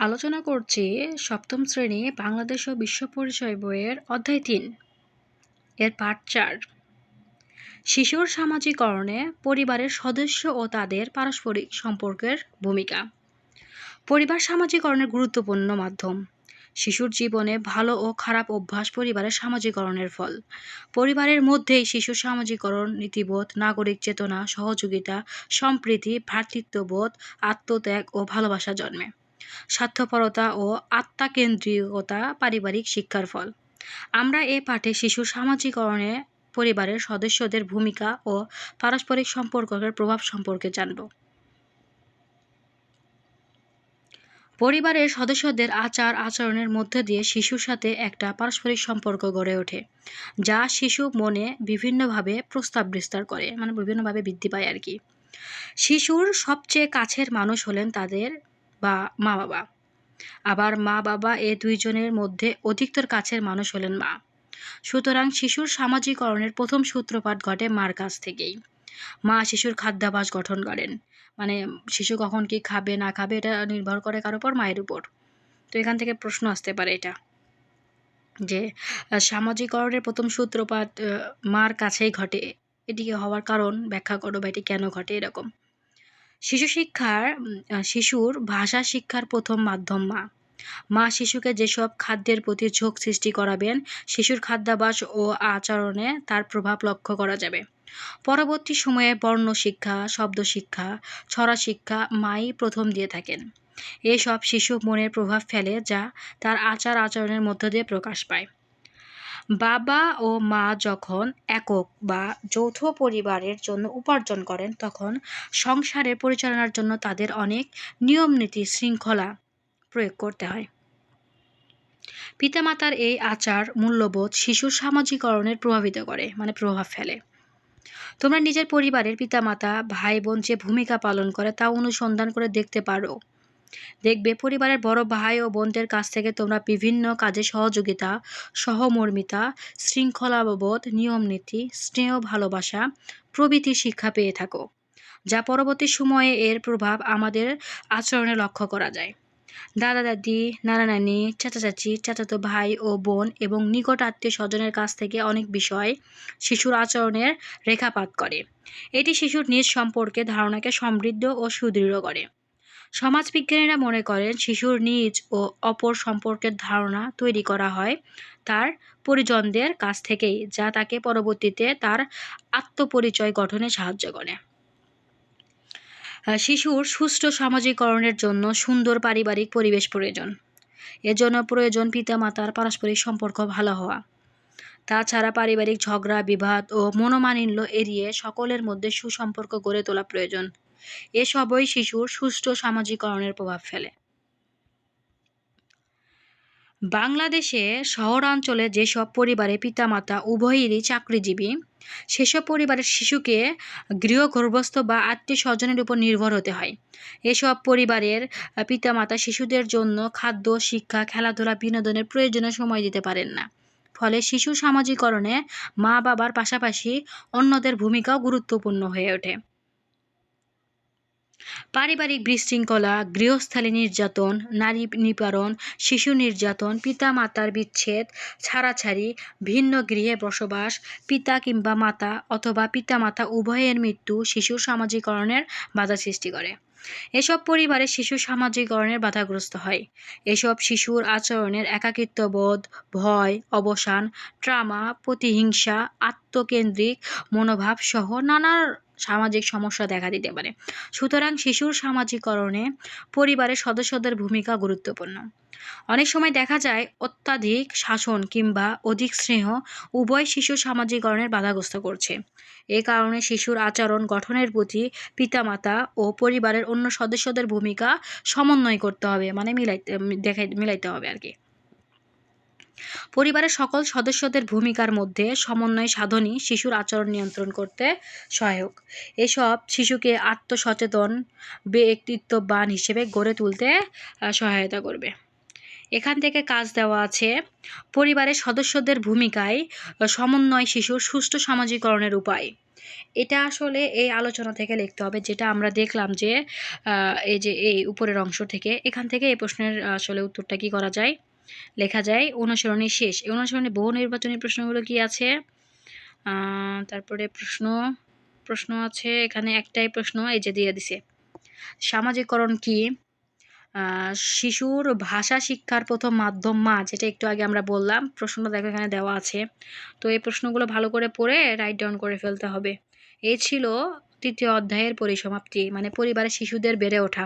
আলোচনা করছি সপ্তম শ্রেণি বাংলাদেশ ও বিশ্ব পরিচয় বইয়ের অধ্যায় তিন, এর পাঠ চার। শিশুর সামাজিকরণে পরিবারের সদস্য ও তাদের পারস্পরিক সম্পর্কের ভূমিকা। পরিবার সামাজিকরণের গুরুত্বপূর্ণ মাধ্যম। শিশুর জীবনে ভালো ও খারাপ অভ্যাস পরিবারের সামাজিকরণের ফল। পরিবারের মধ্যেই শিশুর সামাজিকরণ, নীতিবোধ, নাগরিক চেতনা, সহযোগিতা, সম্প্রীতি, ভ্রাতৃত্ববোধ, আত্মত্যাগ ও ভালোবাসা জন্মে। স্বার্থপরতা ও আত্মাকেন্দ্রিকতা পারিবারিক শিক্ষার ফল। আমরা এ পাঠে শিশুর সামাজিকরণে পরিবারের সদস্যদের ভূমিকা ও পারস্পরিক সম্পর্কের প্রভাব সম্পর্কে জানব। পরিবারের সদস্যদের আচার আচরণের মধ্যে দিয়ে শিশুর সাথে একটা পারস্পরিক সম্পর্ক গড়ে ওঠে, যা শিশু মনে বিভিন্নভাবে প্রস্তাব বিস্তার করে মানে বিভিন্নভাবে বৃদ্ধি পায় আর কি। শিশুর সবচেয়ে কাছের মানুষ হলেন তাদের বা মা বাবা। আবার মা বাবা এ দুইজনের মধ্যে অধিকতর কাছের মানুষ হলেন মা। সুতরাং শিশুর সামাজিকরণের প্রথম সূত্রপাত ঘটে মার কাছ থেকেই। মা শিশুর খাদ্যাভাস গঠন করেন। মানে শিশু কখন কি খাবে, না খাবে, এটা নির্ভর করে কারোর উপর? মায়ের উপর। তো এখান থেকে প্রশ্ন আসতে পারে এটা। যে সামাজিকরণের প্রথম সূত্রপাত মার কাছেই ঘটে। এটিকে হওয়ার কারণ ব্যাখ্যা করো বা এটি কেন ঘটে এরকম। শিশু শিক্ষার শিশুর ভাষা শিক্ষার প্রথম মাধ্যম মা। মা শিশুকে যেসব খাদ্যের প্রতি ঝোঁক সৃষ্টি করাবেন, শিশুর খাদ্যাভাস ও আচরণে তার প্রভাব লক্ষ্য করা যাবে। পরবর্তী সময়ে বর্ণ শিক্ষা, শব্দ শিক্ষা, ছড়া শিক্ষা মাই প্রথম দিয়ে থাকেন। এসব শিশু মনের প্রভাব ফেলে যা তার আচার আচরণের মধ্য দিয়ে প্রকাশ পায়। বাবা ও মা যখন একক বা যৌথ পরিবারের জন্য উপার্জন করেন, তখন সংসারের পরিচালনার জন্য তাদের অনেক নিয়ম নীতি শৃঙ্খলা প্রয়োগ করতে হয়। পিতামাতার এই আচার মূল্যবোধ শিশুর সামাজিকরণের প্রভাবিত করে মানে প্রভাব ফেলে। তোমরা নিজের পরিবারের পিতামাতা ভাই বোন যে ভূমিকা পালন করে তা অনুসন্ধান করে দেখতে পারো। দেখবে পরিবারের বড় ভাই ও বোনদের কাছ থেকে তোমরা বিভিন্ন কাজে সহযোগিতা, সহমর্মিতা, শৃঙ্খলাবোধ, নিয়মনীতি, স্নেহ, ভালোবাসা প্রভৃতি শিক্ষা পেয়ে থাকো, যা পরবর্তী সময়ে এর প্রভাব আমাদের আচরণে লক্ষ্য করা যায়। দাদা, দাদি, নানা, নানি, চাচা, চাচি, চাচাতো ভাই ও বোন এবং নিকট আত্মীয় স্বজনের কাছ থেকে অনেক বিষয় শিশুর আচরণের রেখাপাত করে। এটি শিশুর নিজ সম্পর্কে ধারণাকে সমৃদ্ধ ও সুদৃঢ় করে। সমাজবিজ্ঞানীরা মনে করেন শিশুর নিজ ও অপর সম্পর্কের ধারণা তৈরি করা হয় তার পরিজনদের কাছ থেকেই, যা তাকে পরবর্তীতে তার আত্মপরিচয় গঠনে সাহায্য করে। শিশুর সুষ্ঠু সামাজিকরণের জন্য সুন্দর পারিবারিক পরিবেশ প্রয়োজন। এজন্য প্রয়োজন পিতামাতার পারস্পরিক সম্পর্ক ভালো হওয়া। তাছাড়া পারিবারিক ঝগড়া, বিবাদ ও মনোমালিন্য এড়িয়ে সকলের মধ্যে সুসম্পর্ক গড়ে তোলা প্রয়োজন। এসবই শিশুর সুষ্ঠু সামাজিকরণের প্রভাব ফেলে। বাংলাদেশে শহরাঞ্চলে যেসব পরিবারে পিতামাতা উভয়েরই চাকরিজীবী, সেসব পরিবারের শিশুকে গৃহগর্ভস্থ বা আত্মীয় স্বজনের উপর নির্ভর হতে হয়। এসব পরিবারের পিতামাতা শিশুদের জন্য খাদ্য, শিক্ষা, খেলাধুলা, বিনোদনের প্রয়োজনে সময় দিতে পারেন না। ফলে শিশু সামাজিকরণে মা বাবার পাশাপাশি অন্যদের ভূমিকাও গুরুত্বপূর্ণ হয়ে ওঠে। পারিবারিক বিশৃঙ্খলা, গৃহস্থালী নির্যাতন, নারী নিবারণ শিশু নির্যাতন পিতা মাতার বিচ্ছেদ, ছাড়াছাড়ি, ভিন্ন গৃহে বসবাস, পিতা কিংবা মাতা অথবা পিতা মাতা উভয়ের মৃত্যু শিশুর সামাজিকরণের বাধা সৃষ্টি করে। এসব পরিবারে শিশু সামাজিকরণের বাধাগ্রস্ত হয়। এসব শিশুর আচরণের একাকিত্ববোধ ভয়, অবসান, ট্রামা, প্রতিহিংসা, আত্মকেন্দ্রিক মনোভাব সহ নানা সামাজিক সমস্যা দেখা দিতে পারে। সুতরাং শিশুর সামাজিকরণে পরিবারের সদস্যদের ভূমিকা গুরুত্বপূর্ণ। অনেক সময় দেখা যায় অত্যাধিক শাসন কিংবা অধিক স্নেহ উভয় শিশু সামাজিকরণের বাধাগ্রস্ত করছে। এ কারণে শিশুর আচরণ গঠনের প্রতি পিতামাতা ও পরিবারের অন্য সদস্যদের ভূমিকা সমন্বয় করতে হবে মানে মিলাইতে দেখাই, মিলাইতে হবে আর কি। পরিবারের সকল সদস্যদের ভূমিকার মধ্যে সমন্বয় সাধনই শিশুর আচরণ নিয়ন্ত্রণ করতে সহায়ক। এসব শিশুকে আত্মসচেতন, ব্যক্তিত্ববান হিসেবে গড়ে তুলতে সহায়তা করবে। এখান থেকে কাজ দেওয়া আছে, পরিবারের সদস্যদের ভূমিকায় সমন্বয় শিশুর সুষ্ঠু সামাজিকরণের উপায়। এটা আসলে এই আলোচনা থেকে লিখতে হবে, যেটা আমরা দেখলাম যে এই যে এই উপরের অংশ থেকে, এখান থেকে এই প্রশ্নের আসলে উত্তরটা কি করা যায়? লেখা যায় অনুসরণী শেষ। এই অনুসরণে বহু নির্বাচনী প্রশ্নগুলো কি আছে? তারপরে প্রশ্ন প্রশ্ন আছে, এখানে একটাই প্রশ্ন, এই যে দিয়ে দিছে। সামাজিকরণ কি? শিশুর ভাষা শিক্ষার প্রথম মাধ্যম মা, যেটা একটু আগে আমরা বললাম, প্রশ্নটা দেখো এখানে দেওয়া আছে। তো এই প্রশ্নগুলো ভালো করে পড়ে রাইট ডাউন করে ফেলতে হবে। এই ছিল তৃতীয় অধ্যায়ের পরিসমাপ্তি মানে পরিবারের শিশুদের বেড়ে ওঠা।